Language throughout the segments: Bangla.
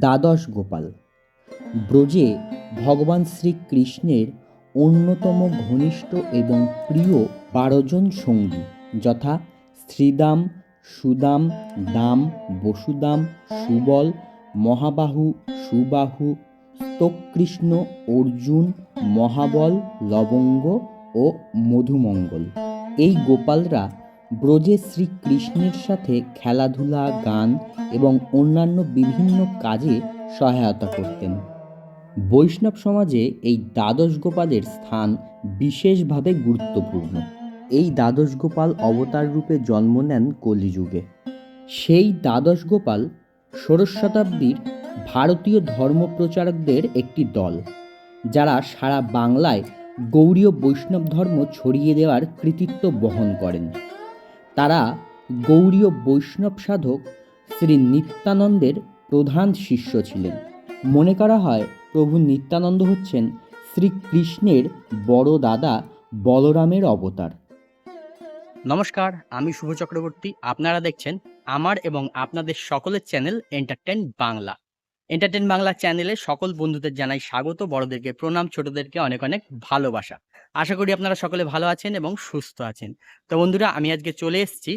দ্বাদশ গোপাল। ব্রজে ভগবান শ্রীকৃষ্ণের অন্যতম ঘনিষ্ঠ এবং প্রিয় বারোজন সঙ্গী যথা শ্রীদাম, সুদাম, দাম, বসুদাম, সুবল, মহাবাহু, সুবাহু, স্তকৃষ্ণ, অর্জুন, মহাবল, লবঙ্গ ও মধুমঙ্গল। এই গোপালরা ব্রজে শ্রীকৃষ্ণের সাথে খেলাধুলা, গান এবং অন্যান্য বিভিন্ন কাজে সহায়তা করতেন। বৈষ্ণব সমাজে এই দ্বাদশ গোপালের স্থান বিশেষভাবে গুরুত্বপূর্ণ। এই দ্বাদশ গোপাল অবতার রূপে জন্ম নেন কলিযুগে। সেই দ্বাদশ গোপাল ষোড়শ শতাব্দীর ভারতীয় ধর্মপ্রচারকদের একটি দল, যারা সারা বাংলায় গৌড়ীয় বৈষ্ণব ধর্ম ছড়িয়ে দেওয়ার কৃতিত্ব বহন করেন। তারা গৌড়ীয় বৈষ্ণব সাধক শ্রী নিত্যানন্দের প্রধান শিষ্য ছিলেন। মনে করা হয় প্রভু নিত্যানন্দ হচ্ছেন শ্রীকৃষ্ণের বড় দাদা বলরামের অবতার। নমস্কার, আমি শুভ চক্রবর্তী। আপনারা দেখছেন আমার এবং আপনাদের সকলের channel entertain Bangla entertain Bangla চ্যানেলে সকল বন্ধুদের জানাই স্বাগত বড়দেরকে প্রণাম ছোটদেরকে অনেক অনেক ভালোবাসা। আশা করি আপনারা সকলে ভালো আছেন এবং সুস্থ আছেন। তো বন্ধুরা আমি আজকে চলে এসেছি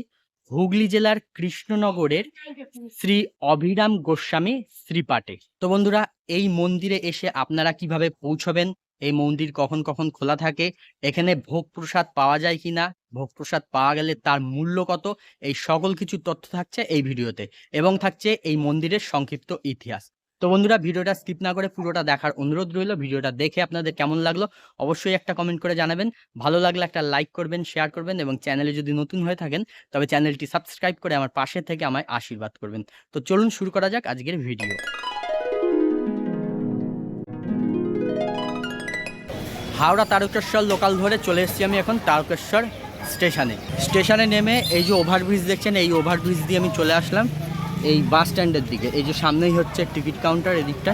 হুগলি জেলার কৃষ্ণনগরের শ্রী অভিরাম গোস্বামী শ্রীপাটে তো বন্ধুরা এই মন্দিরে এসে আপনারা কীভাবে পৌঁছবেন? এই মন্দির কখন কখন খোলা থাকে? এখানে ভোগ প্রসাদ পাওয়া যায় কিনা? ভোগ প্রসাদ পাওয়া গেলে তার মূল্য কত? এই সকল কিছু তথ্য থাকছে এই ভিডিওতে এবং থাকছে এই মন্দিরের সংক্ষিপ্ত ইতিহাস। তো বন্ধুরা, ভিডিওটা স্কিপ না করে পুরোটা দেখার অনুরোধ রইল। ভিডিওটা দেখে আপনাদের কেমন লাগল অবশ্যই একটা কমেন্ট করে জানাবেন। ভালো লাগলে একটা লাইক করবেন শেয়ার করবেন এবং চ্যানেলে যদি নতুন হয়ে থাকেন, তবে চ্যানেলটি সাবস্ক্রাইব করে আমার পাশে থেকে আমায় আশীর্বাদ করবেন। তো চলুন শুরু করা যাক আজকের ভিডিও হাওড়া তারকেশ্বর লোকাল ধরে চলে এসেছি আমি এখন তারকেশ্বর স্টেশনে। স্টেশনে নেমে এই যে ওভারব্রিজ দেখছেন, এই ওভারব্রিজ দিয়ে আমি চলে আসলাম। এই বাস স্ট্যান্ডের দিকে। এই যে সামনেই হচ্ছে টিকিট কাউন্টার, এদিকটা।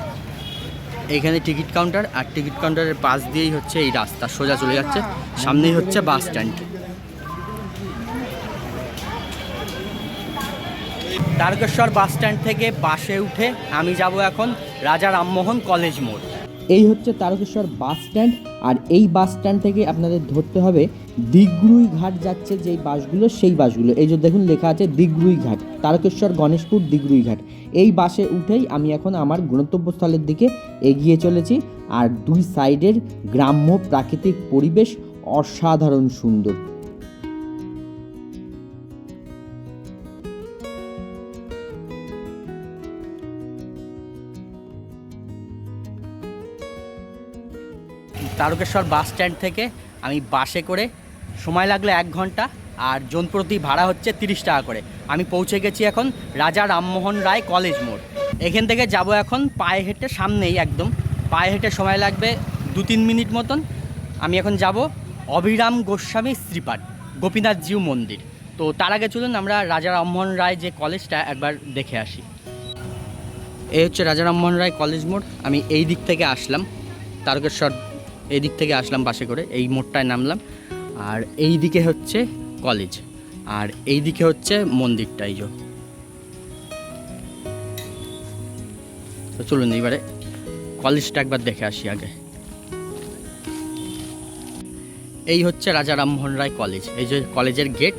এইখানে টিকিট কাউন্টার আর টিকিট কাউন্টারের পাশ দিয়েই হচ্ছে এই রাস্তা, সোজা চলে যাচ্ছে। সামনেই হচ্ছে bus stand. Tarakeswar bus stand থেকে বাসে উঠে আমি যাব এখন রাজা রামমোহন কলেজ মোড়। এই হচ্ছে তারকেশ্বর বাস স্ট্যান্ড, আর এই বাস স্ট্যান্ড থেকে আপনাদের ধরতে হবে দিগরুই ঘাট যাচ্ছে যেই বাসগুলো, সেই বাসগুলো। এই যে দেখুন, লেখা আছে দিগ্রুই ঘাট, তারকেশ্বর গণেশপুর দিগরুই ঘাট। এই বাসে উঠেই আমি এখন আমার গন্তব্যস্থলের দিকে এগিয়ে চলেছি আর দুই সাইডের গ্রাম্য প্রাকৃতিক পরিবেশ অসাধারণ সুন্দর। তারকেশ্বর বাস স্ট্যান্ড থেকে আমি বাসে করে, সময় লাগল এক ঘণ্টা আর জনপ্রতি ভাড়া হচ্ছে তিরিশ টাকা করে। আমি পৌঁছে গেছি এখন রাজা রামমোহন রায় কলেজ মোড়। এখান থেকে যাব এখন পায়ে হেঁটে সামনেই একদম। পায়ে হেঁটে সময় লাগবে দু তিন মিনিট মতন। আমি এখন যাব অভিরাম গোস্বামী শ্রীপাঠ গোপীনাথ জিউ মন্দির। তো তার আগে চলুন আমরা রাজা রামমোহন রায় যে কলেজটা একবার দেখে আসি। এই হচ্ছে রাজা রামমোহন রায় কলেজ মোড়। আমি এই দিক থেকে আসলাম, তারকেশ্বর এই দিক থেকে আসলাম বাসে করে, এই মোড়টায় নামলাম। আর এই দিকে হচ্ছে কলেজ আর এই দিকে হচ্ছে মন্দিরটা, এই তো চলুন এবারে কলেজটা একবার দেখে আসি আগে। এই হচ্ছে রাজা রামমোহন রায় কলেজ এই যে কলেজের গেট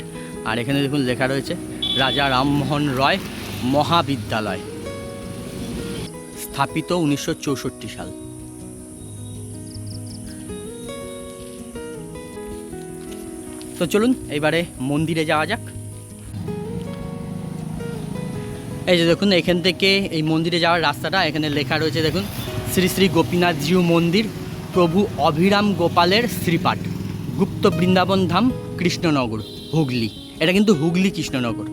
আর এখানে দেখুন লেখা রয়েছে, রাজা রামমোহন রায় মহাবিদ্যালয়। স্থাপিত উনিশশো চৌষট্টি সাল। তো চলুন এবারে মন্দিরে যাওয়া যাক। এই যে দেখুন, এখান থেকে এই মন্দিরে যাওয়ার রাস্তাটা, এখানে লেখা রয়েছে, দেখুন, শ্রী শ্রী গোপীনাথজিউ মন্দির, প্রভু অভিরাম গোপালের শ্রীপাঠ, গুপ্ত বৃন্দাবন ধাম, কৃষ্ণনগর, হুগলি। এটা কিন্তু হুগলি কৃষ্ণনগর।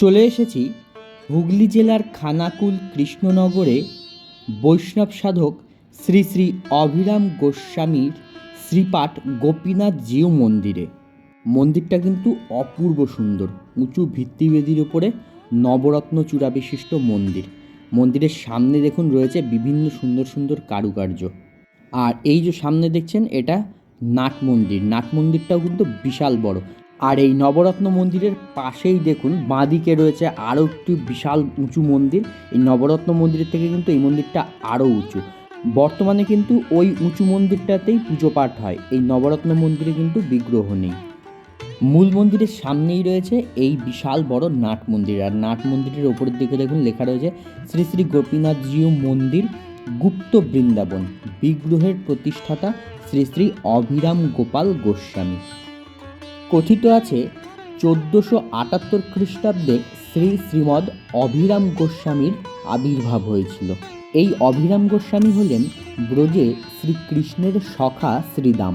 চলে এসেছি হুগলি জেলার খানাকুল কৃষ্ণনগরে বৈষ্ণব সাধক শ্রী শ্রী অভিরাম গোস্বামীর শ্রীপাঠ গোপীনাথ জিউ মন্দিরে। মন্দিরটা কিন্তু অপূর্ব সুন্দর, উঁচু ভিত্তিবেদির উপরে নবরত্ন চূড়া বিশিষ্ট মন্দির। মন্দিরের সামনে দেখুন রয়েছে বিভিন্ন সুন্দর সুন্দর কারুকার্য। আর এই যে সামনে দেখছেন, এটা নাট মন্দির। নাট মন্দিরটাও কিন্তু বিশাল বড়। আর এই নবরত্ন মন্দিরের পাশেই দেখুন, বাঁদিকে রয়েছে আরও একটি বিশাল উঁচু মন্দির। এই নবরত্ন মন্দিরের থেকে কিন্তু এই মন্দিরটা আরও উঁচু। বর্তমানে কিন্তু ওই উঁচু মন্দিরটাতেই পুজো পাঠ হয়। এই নবরত্ন মন্দিরে কিন্তু বিগ্রহ নেই। মূল মন্দিরের সামনেই রয়েছে এই বিশাল বড় নাট মন্দির। আর নাট মন্দিরের ওপরের দিকে দেখুন, লেখা রয়েছে, শ্রী শ্রী গোপীনাথজিউ মন্দির, গুপ্ত বৃন্দাবন। বিগ্রহের প্রতিষ্ঠাতা শ্রী শ্রী অভিরাম গোপাল গোস্বামী। কথিত আছে চোদ্দোশো আটাত্তর খ্রিস্টাব্দে শ্রী শ্রীমদ অভিরাম গোস্বামীর আবির্ভাব হয়েছিল। এই অভিরাম গোস্বামী হলেন ব্রজে শ্রীকৃষ্ণের সখা শ্রীদাম।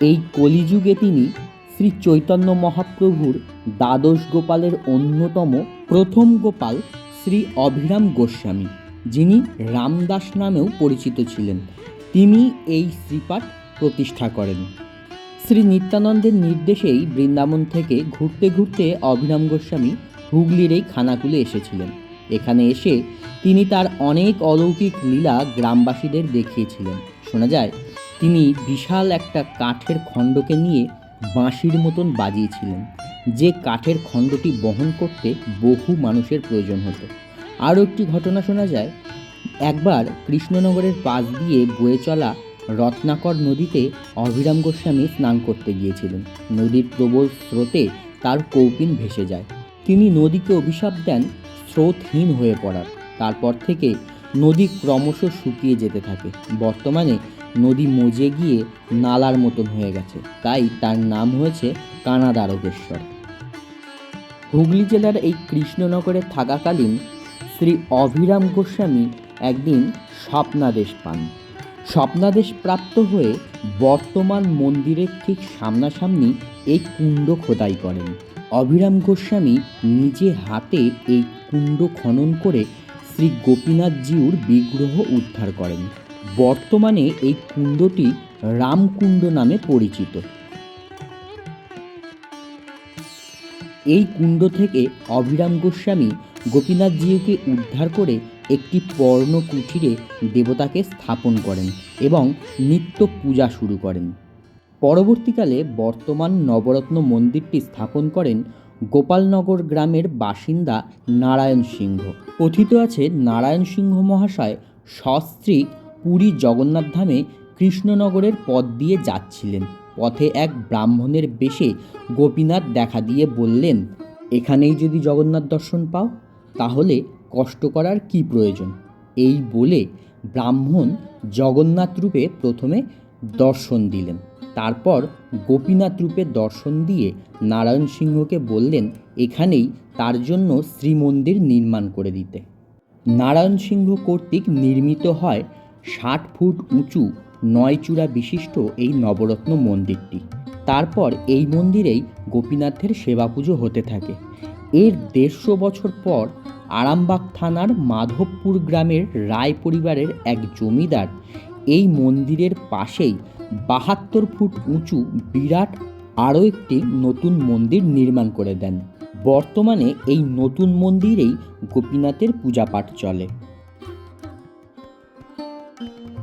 এই কলিযুগে তিনি শ্রী চৈতন্য মহাপ্রভুর দ্বাদশ গোপালের অন্যতম প্রথম গোপাল শ্রী অভিরাম গোস্বামী, যিনি রামদাস নামেও পরিচিত ছিলেন। তিনি এই শ্রীপাঠ প্রতিষ্ঠা করেন। শ্রী নিত্যানন্দের নির্দেশেই বৃন্দাবন থেকে ঘুরতে ঘুরতে অভিরাম গোস্বামী হুগলির এই খানাকুলে এসেছিলেন। এখানে এসে তিনি তার অনেক অলৌকিক লীলা গ্রামবাসীদের দেখিয়েছিলেন। শোনা যায়, তিনি বিশাল একটা কাঠের খণ্ডকে নিয়ে বাঁশির মতন বাজিয়েছিলেন, যে কাঠের খণ্ডটি বহন করতে বহু মানুষের প্রয়োজন হতো। আরও একটি ঘটনা শোনা যায়, একবার কৃষ্ণনগরের পাশ দিয়ে বয়ে চলা রত্নাকর নদীতে অভিরাম গোস্বামী স্নান করতে গিয়েছিলেন। নদীর প্রবল স্রোতে তার কৌপিন ভেসে যায়। তিনি নদীকে অভিশাপ দেন, স্রোতহীন হয়ে পড়ার। তারপর থেকে নদী ক্রমশ শুকিয়ে যেতে থাকে। বর্তমানে নদী মজে গিয়ে নালার মতন হয়ে গেছে। তাই তার নাম হয়েছে কানাদারকেশ্বর। হুগলি জেলার এই কৃষ্ণনগরে থাকাকালীন শ্রী অভিরাম গোস্বামী একদিন স্বপ্নাদেশ পান। স্বপ্নাদেশ প্রাপ্ত হয়ে বর্তমান মন্দিরের ঠিক সামনাসামনি এই কুণ্ড খোদাই করেন। অভিরাম গোস্বামী নিজে হাতে এই কুণ্ড খনন করে শ্রী গোপীনাথজিউর বিগ্রহ উদ্ধার করেন। বর্তমানে এই কুণ্ডটি রামকুণ্ড নামে পরিচিত। এই কুণ্ড থেকে অভিরাম গোস্বামী গোপীনাথজিউকে উদ্ধার করে একটি পর্ণ কুঠিরে দেবতাকে স্থাপন করেন এবং নিত্য পূজা শুরু করেন। পরবর্তীকালে বর্তমান নবরত্ন মন্দিরটি স্থাপন করেন গোপালনগর গ্রামের বাসিন্দা নারায়ণ সিংহ। কথিত আছে, নারায়ণ সিংহ মহাশয় সস্ত্রী পুরী জগন্নাথ ধামে কৃষ্ণনগরের পথ দিয়ে যাচ্ছিলেন। পথে এক ব্রাহ্মণের বেশে গোপীনাথ দেখা দিয়ে বললেন, এখানেই যদি জগন্নাথ দর্শন পাও, তাহলে কষ্ট করার কি প্রয়োজন? এই বলে ব্রাহ্মণ জগন্নাথ রূপে প্রথমে দর্শন দিলেন। তারপর গোপীনাথ রূপে দর্শন দিয়ে নারায়ণ সিংহকে বললেন, এখানেই তার জন্য শ্রীমন্দির নির্মাণ করে দিতে। নারায়ণ সিংহ কর্তৃক নির্মিত হয় ষাট ফুট উঁচু, নয় চূড়া বিশিষ্ট এই নবরত্ন মন্দিরটি। তারপর এই মন্দিরেই গোপীনাথের সেবা পুজো হতে থাকে। এর দেড়শো বছর পর আরামবাগ থানার মাধবপুর গ্রামের রায় পরিবারের এক জমিদার। এই মন্দিরের পাশেই বাহাত্তর ফুট উঁচু বিরাট আরও একটি নতুন মন্দির নির্মাণ করে দেন। বর্তমানে এই নতুন মন্দিরেই গোপীনাথের পূজাপাঠ চলে।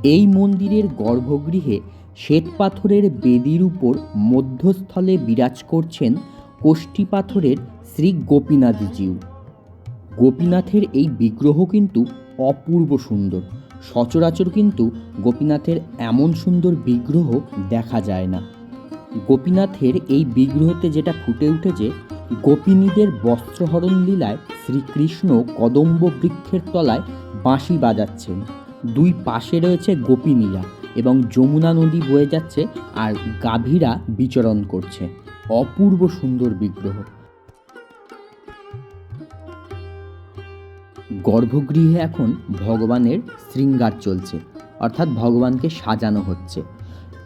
এই মন্দিরের গর্ভগৃহে শ্বেত পাথরের বেদির উপর মধ্যস্থলে বিরাজ করছেন কোষ্ঠী পাথরের শ্রী গোপীনাথজিউ গোপীনাথের এই বিগ্রহ কিন্তু অপূর্ব সুন্দর। সচরাচর কিন্তু গোপীনাথের এমন সুন্দর বিগ্রহ দেখা যায় না। গোপীনাথের এই বিগ্রহতে যেটা ফুটে উঠেছে, গোপিনীদের বস্ত্রহরণ লীলায় শ্রীকৃষ্ণ কদম্ব বৃক্ষের তলায় বাঁশি বাজাচ্ছেন। দুই পাশে রয়েছে গোপিনীরা এবং যমুনা নদী বয়ে যাচ্ছে আর গাভীরা বিচরণ করছে। অপূর্ব সুন্দর বিগ্রহ। গর্ভগৃহে এখন ভগবানের শৃঙ্গার চলছে, অর্থাৎ ভগবানকে সাজানো হচ্ছে।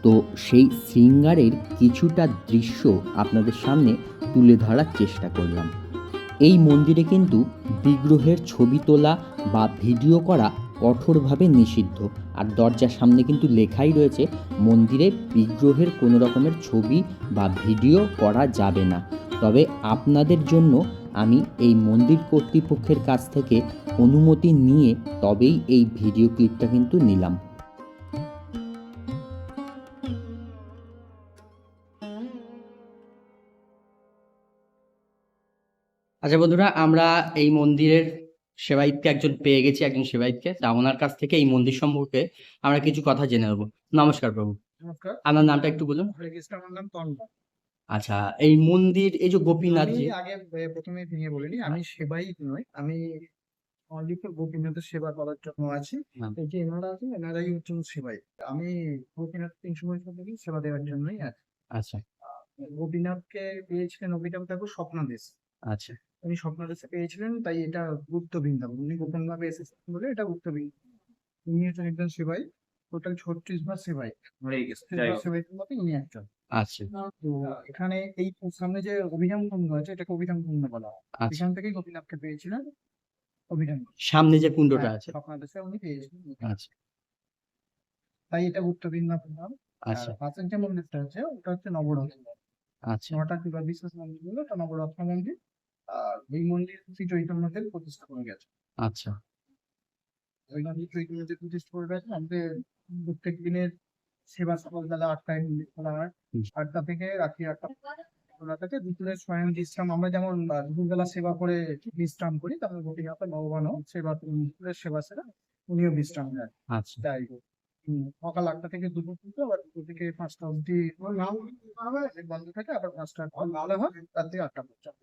তো সেই শৃঙ্গারের কিছুটা দৃশ্য আপনাদের সামনে তুলে ধরার চেষ্টা করলাম। এই মন্দিরে কিন্তু বিগ্রহের ছবি তোলা বা ভিডিও করা কঠোরভাবে নিষিদ্ধ। আর দরজার সামনে কিন্তু লেখাই রয়েছে, মন্দিরে বিগ্রহের কোনো রকমের ছবি বা ভিডিও করা যাবে না। তবে আপনাদের জন্য আমি এই মন্দির কর্তৃপক্ষের কাছ থেকে অনুমতি নিয়ে তবেই এই ভিডিও ক্লিপটা কিন্তু নিলাম। আচ্ছা বন্ধুরা আমরা এই মন্দিরের সেবায়িতকে একজন পেয়ে গেছি একজন সেবায়িতকে তা ওনার কাছ থেকে এই মন্দির সম্পর্কে আমরা কিছু কথা জেনে নেব। নমস্কার প্রভু। নমস্কার। আপনার নামটা একটু বলুন। আচ্ছা এই মন্দির এই যে গোপীনাথ আমি আগে প্রথমে ভেঙে বলিনি আমি সেবাই নই আমি অনলি গোপীনাথের সেবা করার জন্য আছি। এই যে এনারা আছে এনারাই হচ্ছেন সেবাই। আমি গোপীনাথ তিনশো বছর থেকে সেবা দেওয়ার জন্যই আছি। আচ্ছা। গোপীনাথকে পেয়েছিলেন অভিনব ঠাকুর স্বপ্নাদেশ। আচ্ছা। উনি স্বপ্নাদেশে পেয়েছিলেন তাই এটা গুপ্ত বৃন্দাবন। উনি গোপন ভাবে এসেছেন বলে এটা গুপ্ত বৃন্দাবন। উনি হচ্ছেন একজন সেবাই টোটাল ছত্রিশ বার সেবাই হয়ে গেছে সেবাই মতো উনি একজন। আচ্ছা। এখানে এই সামনে যে অভিধান কুণ্ড আছে এটাকে অভিধান কুণ্ড বলা হয়। আচ্ছা। এখান থেকেই গোপীনাথকে পেয়েছিলেন অভিধান সামনে যে কুণ্ডটা হ্যাঁ, আছে। স্বপ্নাদেশে উনি পেয়েছিলেন আচ্ছা। তাই এটা গুপ্ত বৃন্দাবন নাম। আচ্ছা। পাশের যে মন্দিরটা আছে ওটা হচ্ছে নবরত্ন আচ্ছা। নটা কিংবা বিশেষ মন্দিরগুলো ওটা নবরত্ন মন্দির। আর এই মন্দির শ্রী চৈতন্যদেব প্রতিষ্ঠা করে গেছে আচ্ছা। ওই মন্দির চৈতন্যদেব প্রতিষ্ঠা করে গেছে আমাদের প্রত্যেক দিনের সেবা সকালবেলা আটটায় খোলা হয়। আটটা থেকে রাত্রি আটটা খোলা থাকে দুপুরের স্বয়ং বিশ্রাম। আমরা যেমন দুপুরবেলা সেবা করে বিশ্রাম করি তেমন গোপীনাথ ভগবানও সেবা দুপুরের সেবা সেরা উনিও বিশ্রাম নেন। আচ্ছা। তাই সকাল আটটা থেকে দুপুর পর্যন্ত আবার দুপুর থেকে পাঁচটা অবধি বন্ধ থাকে আবার পাঁচটা ভালো হয় রাত্রি আটটা পর্যন্ত।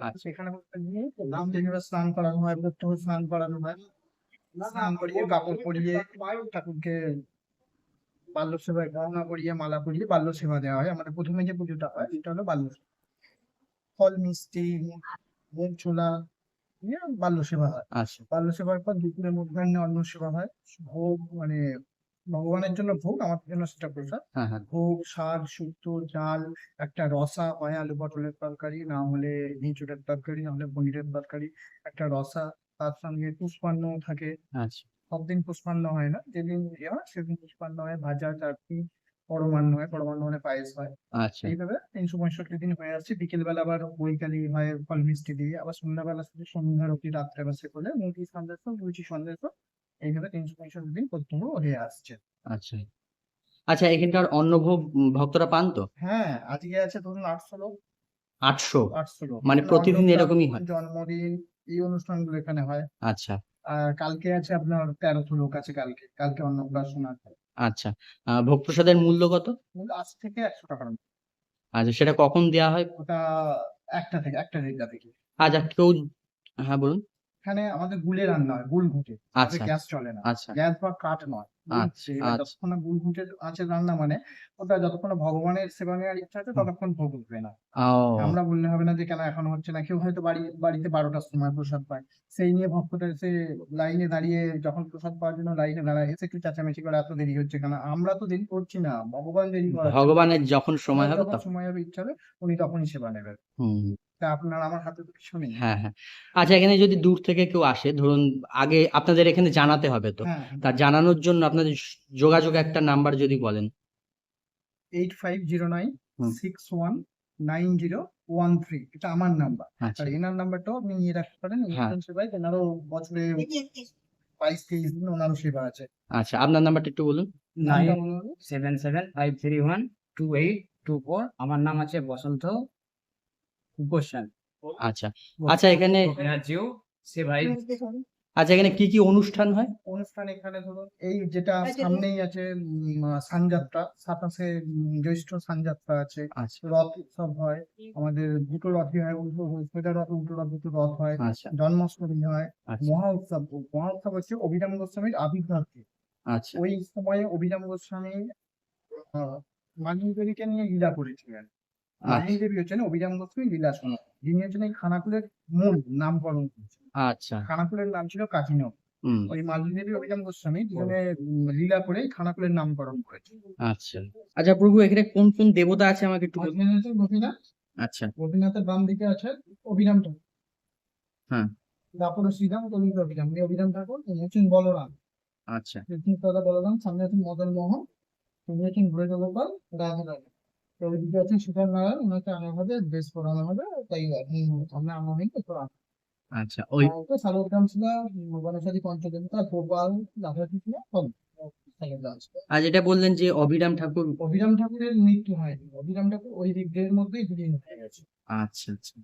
আচ্ছা। সেখানে নাম থেকে স্নান করানো হয় প্রত্যেকে স্নান করানো হয়। স্নান করিয়ে কাপড় পরিয়ে ঠাকুরকে বাল্য সেবায় গহনা পরিয়ে মালা পরিয়ে বাল্য সেবা দেওয়া হয়। আমাদের প্রথমে যে পুজোটা হয় সেটা হলো বাল্য। ফল মিষ্টি মুখ ছোলা বাল্য সেবা হয়। আচ্ছা। বাল্য সেবার পর দুপুরে মধ্যাহ্নে অন্ন সেবা হয়। ভোগ মানে ভগবানের জন্য ভোগ আমাদের জন্য সেটা প্রসাদ। হ্যাঁ হ্যাঁ। ভোগ শাক শুক্তো ডাল একটা রসা হয় আলু পটলের তরকারি না হলে এঁচুড়ের তরকারি না হলে পনিরের তরকারি একটা রসা তার সঙ্গে পুষ্পান্ন থাকে। আচ্ছা সব দিন পুষ্পান্ন হয় না যেদিন ইয়ে হয় সেদিন পুষ্পান্ন হয় ভাজা চাটনি পরমান্ন হয় পরমান্ন মানে পায়েস হয়। আচ্ছা। এইভাবে তিনশো পঁয়ষট্টি দিন হয়ে আসছে বিকেল বেলা আবার বৈকালি হয় ফল মিষ্টি দিয়ে আবার সন্ধ্যাবেলা শুধু সন্ধ্যার অব্দি রাত্রে বাসে করে মুরগি সন্দেশ লুচি সন্দেশ এইভাবে তিনশো পঁয়ষট্টি দিন প্রত্যহ হয়ে আসছে। আচ্ছা। আচ্ছা এখানকার অন্নভোগ ভক্তরা পান তো? হ্যাঁ আজকে আছে ধরুন আটশো লোক। আটশো? আটশো লোক। মানে প্রতিদিন এরকমই হয়? জন্মদিন এই অনুষ্ঠানগুলো এখানে হয়। আচ্ছা। কালকে আছে আপনার তেরোশো লোক আছে কালকে। কালকে অন্নপ্রাশন আছে আচ্ছা ভোগ প্রসাদের মূল্য কত? আজ থেকে একশো টাকার মতো। আচ্ছা সেটা কখন দেওয়া হয়? ওটা একটা থেকে একটা দেড়টা থেকে। আচ্ছা কেউ হ্যাঁ বলুন। এখানে আমাদের গুলে রান্না হয় গুল ঘুটে। আচ্ছা। গ্যাস চলে না। আচ্ছা। গ্যাস বা কাঠ নয়। যতক্ষণ না ঘুটে আছে রান্না মানে ওটা যতক্ষণ ভগবানের সেবা নেওয়ার ইচ্ছা আছে ততক্ষণ ভোগ উঠবে না। আমরা বললে হবে না যে কেন এখন হচ্ছে না? কেউ হয়তো বাড়ি বাড়িতে বারোটার সময় প্রসাদ পায়। সেই নিয়ে ভক্তটা এসে লাইনে দাঁড়িয়ে যখন প্রসাদ পাওয়ার জন্য লাইনে দাঁড়ায় এসে একটু চেঁচামেচি করে এত দেরি হচ্ছে কেন? আমরা তো দেরি করছি না ভগবান দেরি করাচ্ছে ভগবানের যখন সময় হবে সময় হবে ইচ্ছা হবে উনি তখনই সেবা নেবেন। আপনার আমার হাতে তো কিছু নেই। হ্যাঁ হ্যাঁ। আচ্ছা এখানে যদি দূর থেকে কেউ আসে ধরুন আগে আপনাদের এখানে জানাতে হবে তো। হ্যাঁ তা জানানোর জন্য আপনাদের যোগাযোগ একটা নাম্বার যদি বলেন। Eight five zero nine six one nine zero one three. এটা আমার নাম্বার। আচ্ছা। আর এনার নাম্বারটাও আপনি নিয়ে রাখতে পারেন। হ্যাঁ। ইন্টার্ন সেবায় এনারও বছরে বাইশ তেইশ দিন ওনারও সেবা আছে। আচ্ছা আপনার নাম্বারটা একটু বলুন। নাইন নামটা বলুন। Seven seven five three one two eight two four. আমার নাম আছে বসন্ত গোস্বামী আচ্ছা। আচ্ছা এখানে জিও সে ভাই। আচ্ছা এখানে কি কি অনুষ্ঠান হয়? অনুষ্ঠান এখানে ধরুন এই যেটা সামনেই আছে সানযাত্রা। সাতাশে জ্যৈষ্ঠ সানযাত্রা আছে। আচ্ছা। রথ উৎসব হয়। আমাদের দুটো রথই হয় উল্টো সোজা রথ উল্টো রথ দুটো রথ হয়। আচ্ছা। জন্মাষ্টমী হয়। আচ্ছা। মহা উৎসব মহা উৎসব হচ্ছে অভিরাম গোস্বামীর আবির্ভাবকে। আচ্ছা। ওই সময়ে অভিরাম গোস্বামী আহ, মালিনী দেবীকে নিয়ে লীলা করেছিলেন। দেবী হচ্ছেন অভিরাম গোস্বামী লীলা শোনা। যিনি হচ্ছেন এই খানাকুলের মূল নামকরণ আচ্ছা। খানাকুলের নাম ছিল কাঠিনব ওই মালিনী দেবী অভিরাম গোস্বামী দুজনে লীলা করে খানাকুলের নামকরণ করেছে। আচ্ছা। আচ্ছা প্রভু এখানে কোন কোন দেবতা আছে আমাকে একটু গোপীনাথ। আচ্ছা। গোপীনাথের বাম দিকে আছে অভিরাম ঠাকুর। হ্যাঁ। তারপরে শ্রীরাম গোবিন্দ অভিরাম। এই অভিরাম ঠাকুর ইনি হচ্ছেন বলরাম। আচ্ছা। কৃষ্ণতলা বলরাম সামনে আছেন মদন মোহন তিনি হচ্ছেন ঘুরে গোপাল রাধা ওইদিকে আছেন সীতার নারায়ণ ওনাকে আনা হবে বেশ পড়ানো হবে তাই আপনি আনা হয়নি তো আচ্ছা ওই তো শালগ্রাম ছিল গণেশাদি পঞ্চদেবতা গোপাল রাধা কৃষ্ণ সব আর যেটা বললেন যে অভিরাম ঠাকুর। অভিরাম ঠাকুরের মৃত্যু হয়নি অভিরাম ঠাকুর ওই দিকদের মধ্যেই বিলীন হয়ে গেছে। আচ্ছা আচ্ছা।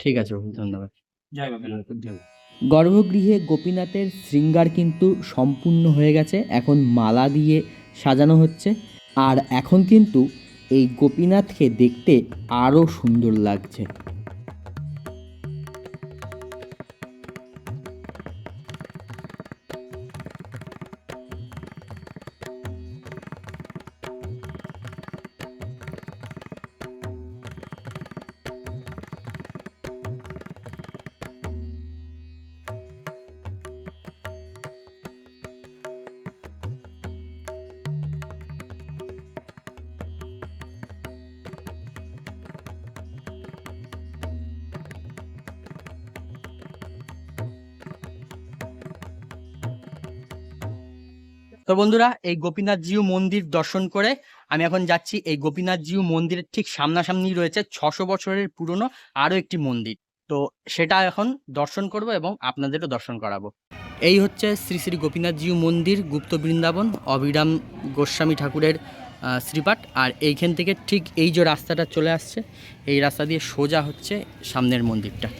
ঠিক আছে ধন্যবাদ। জয় গর্ভগৃহে গোপীনাথের শৃঙ্গার কিন্তু সম্পূর্ণ হয়ে গেছে এখন মালা দিয়ে সাজানো হচ্ছে। আর এখন কিন্তু এই গোপীনাথকে দেখতে আরও সুন্দর লাগছে। তো বন্ধুরা, এই গোপীনাথ জিউ মন্দির দর্শন করে আমি এখন যাচ্ছি। এই গোপীনাথ জিউ মন্দিরের ঠিক সামনাসামনি রয়েছে ছশো বছরের পুরনো আরও একটি মন্দির। তো সেটা এখন দর্শন করব এবং আপনাদেরও দর্শন করাবো। এই হচ্ছে শ্রী শ্রী গোপীনাথ জিউ মন্দির, গুপ্ত বৃন্দাবন, অবিরাম গোস্বামী ঠাকুরের শ্রীপাঠ। আর এইখান থেকে ঠিক এই যে রাস্তাটা চলে আসছে, এই রাস্তা দিয়ে সোজা হচ্ছে সামনের মন্দিরটা।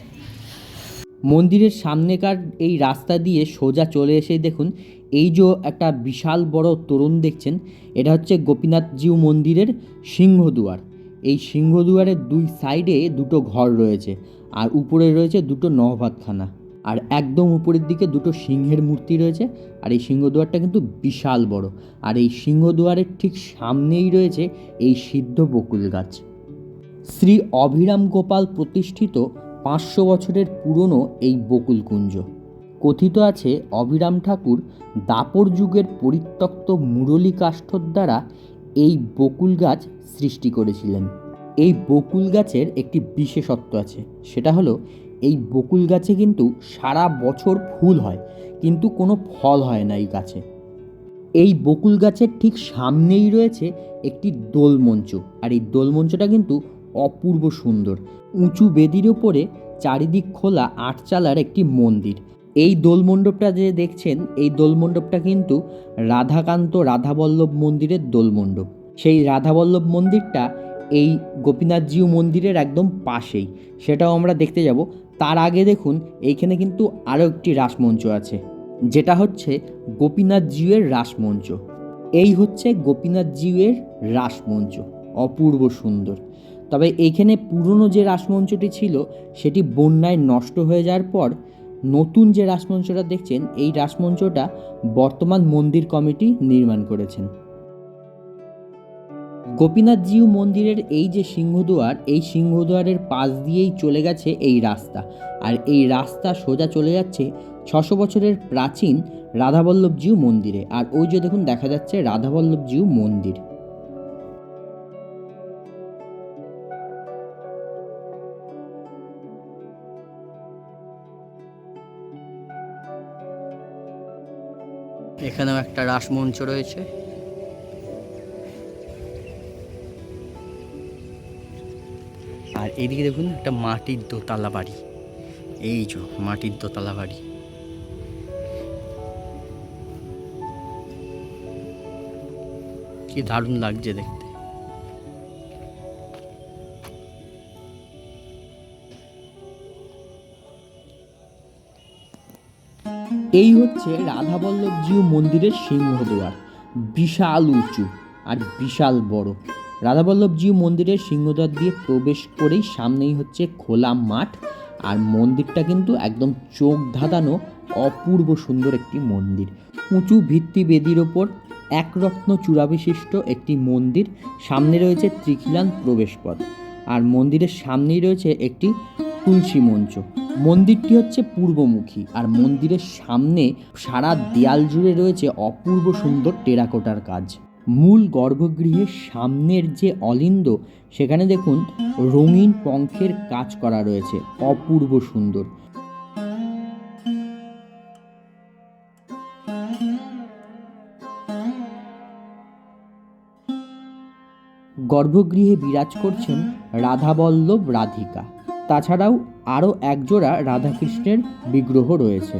মন্দিরের সামনেকার এই রাস্তা দিয়ে সোজা চলে এসে দেখুন এই যে একটা বিশাল বড় তোরণ দেখছেন, এটা হচ্ছে গোপীনাথজিউ মন্দিরের সিংহদুয়ার। এই সিংহদুয়ারের দুই সাইডে দুটো ঘর রয়েছে, আর উপরে রয়েছে দুটো নহভাতখানা আর একদম উপরের দিকে দুটো সিংহের মূর্তি রয়েছে, আর এই সিংহদুয়ারটা কিন্তু বিশাল বড়। আর এই সিংহদুয়ারের ঠিক সামনেই রয়েছে এই সিদ্ধ বকুল গাছ। শ্রী অভিরাম গোপাল প্রতিষ্ঠিত পাঁচশো বছরের পুরনো এই বকুলকুঞ্জ কথিত আছে অবিরাম ঠাকুর দাপর যুগের পরিত্যক্ত মুরলী কাষ্ঠর দ্বারা এই বকুল গাছ সৃষ্টি করেছিলেন। এই বকুল গাছের একটি বিশেষত্ব আছে, সেটা হলো এই বকুল গাছে কিন্তু সারা বছর ফুল হয়, কিন্তু কোনো ফল হয় না এই গাছে। এই বকুল গাছের ঠিক সামনেই রয়েছে একটি দোলমঞ্চ, আর এই দোলমঞ্চটা কিন্তু অপূর্ব সুন্দর। উঁচু বেদির ওপরে চারিদিক খোলা আটচালার একটি মন্দির এই দোলমণ্ডপটা যে দেখছেন, এই দোলমণ্ডপটা কিন্তু রাধাকান্ত রাধাবল্লভ মন্দিরের দোলমণ্ডপ। সেই রাধাবল্লভ মন্দিরটা এই গোপীনাথজিউ মন্দিরের একদম পাশেই। সেটাও আমরা দেখতে যাব। তার আগে দেখুন, এইখানে কিন্তু আরও একটি রাসমঞ্চ আছে, যেটা হচ্ছে গোপীনাথ জিউয়ের রাসমঞ্চ। এই হচ্ছে গোপীনাথ জিউয়ের রাসমঞ্চ, অপূর্ব সুন্দর। তবে এইখানে পুরনো যে রাসমঞ্চটি ছিল, সেটি বন্যায় নষ্ট হয়ে যাওয়ার পর নতুন যে রাসমঞ্চটা দেখছেন, এই রাসমঞ্চটা বর্তমান মন্দির কমিটি নির্মাণ করেছেন। গোপীনাথ জিউ মন্দিরের এই যে সিংহদুয়ার, এই সিংহদুয়ারের পাশ দিয়েই চলে গেছে এই রাস্তা। আর এই রাস্তা সোজা চলে যাচ্ছে ছশো বছরের প্রাচীন রাধাবল্লভ জিউ মন্দিরে। আর ওই যে দেখুন, দেখা যাচ্ছে রাধাবল্লভ জিউ মন্দির। এখানেও একটা রাসমঞ্চ রয়েছে। আর এদিকে দেখুন, একটা মাটির দোতলা বাড়ি। এই যে মাটির দোতলা বাড়ি। কি দারুণ লাগছে দেখতে। এই হচ্ছে রাধাবল্লভ জিউ মন্দিরের সিংহদুয়ার বিশাল উঁচু আর বিশাল বড়। রাধাবল্লভ জিউ মন্দিরের সিংহদ্বার দিয়ে প্রবেশ করেই সামনেই হচ্ছে খোলা মাঠ আর মন্দিরটা কিন্তু একদম চোখ ধাঁধানো অপূর্ব সুন্দর একটি মন্দির। উঁচু ভিত্তি বেদির ওপর একরত্ন চূড়াবিশিষ্ট একটি মন্দির, সামনে রয়েছে ত্রিখিলান প্রবেশপথ। আর মন্দিরের সামনেই রয়েছে একটি তুলসী মঞ্চ। মন্দিরটি হচ্ছে পূর্বমুখী আর মন্দিরের সামনে সারা দেয়াল জুড়ে রয়েছে অপূর্ব সুন্দর টেরাকোটার কাজ। মূল গর্ভগৃহের সামনের যে অলিন্দ, সেখানে দেখুন রঙিন পঙ্খের কাজ করা রয়েছে, অপূর্ব সুন্দর। গর্ভগৃহে বিরাজ করছেন রাধাবল্লভ রাধিকা। তাছাড়াও আরও একজোড়া রাধাকৃষ্ণের বিগ্রহ রয়েছে।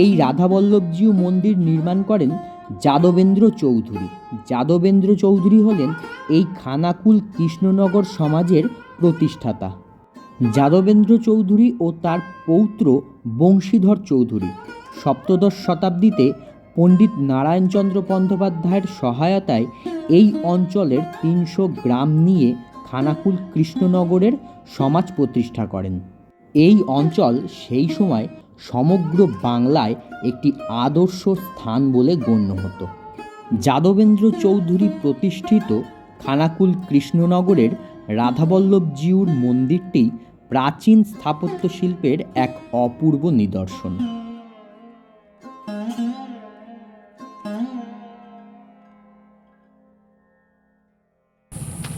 এই রাধাবল্লভজিউ মন্দির নির্মাণ করেন যাদবেন্দ্র চৌধুরী। যাদবেন্দ্র চৌধুরী হলেন এই খানাকুল কৃষ্ণনগর সমাজের প্রতিষ্ঠাতা। যাদবেন্দ্র চৌধুরী ও তার পৌত্র বংশীধর চৌধুরী। সপ্তদশ শতাব্দীতে পণ্ডিত নারায়ণচন্দ্র বন্দ্যোপাধ্যায়ের সহায়তায় এই অঞ্চলের তিনশো গ্রাম নিয়ে খানাকুল কৃষ্ণনগরের সমাজ প্রতিষ্ঠা করেন। এই অঞ্চল সেই সময় সমগ্র বাংলায় একটি আদর্শ স্থান বলে গণ্য হতো। যাদবেন্দ্র চৌধুরী প্রতিষ্ঠিত খানাকুল কৃষ্ণনগরের রাধাবল্লভজিউর মন্দিরটি প্রাচীন স্থাপত্য শিল্পের এক অপূর্ব নিদর্শন।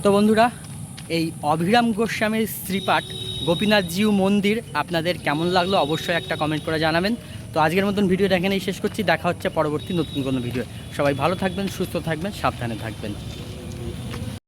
তো বন্ধুরা এই অভিরাম গোস্বামীর শ্রীপাঠ গোপীনাথজিউ মন্দির আপনাদের কেমন লাগল অবশ্যই একটা কমেন্ট করে জানাবেন। তো আজকের মতন ভিডিওটা এখানেই শেষ করছি। দেখা হচ্ছে পরবর্তী নতুন কোনো ভিডিও সবাই ভালো থাকবেন, সুস্থ থাকবেন, সাবধানে থাকবেন।